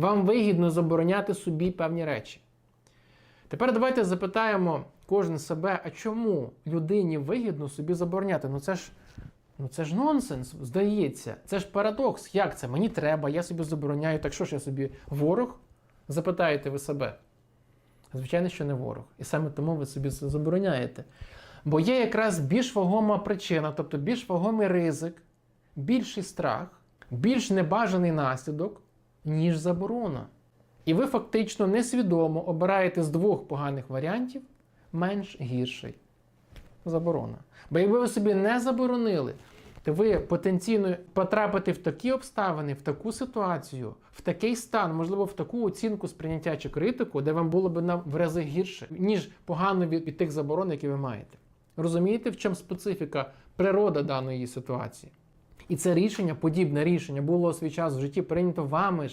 Вам вигідно забороняти собі певні речі. Тепер давайте запитаємо кожен себе, а чому людині вигідно собі забороняти? Ну це ж, ну це ж нонсенс, здається. Це ж парадокс. Як це? Мені треба, я собі забороняю. Так що ж я собі ворог? Запитаєте ви себе. Звичайно, що не ворог. І саме тому ви собі це забороняєте. Бо є якраз більш вагома причина, тобто більш вагомий ризик, більший страх, більш небажаний наслідок, ніж заборона. І ви фактично несвідомо обираєте з двох поганих варіантів менш гірший заборона. Бо якби ви собі не заборонили, то ви потенційно потрапите в такі обставини, в таку ситуацію, в такий стан, можливо, в таку оцінку сприйняття чи критику, де вам було б в рази гірше, ніж погано від, від тих заборон, які ви маєте. Розумієте, в чому специфіка природа даної ситуації? І це рішення, подібне рішення, було у свій час в житті прийнято вами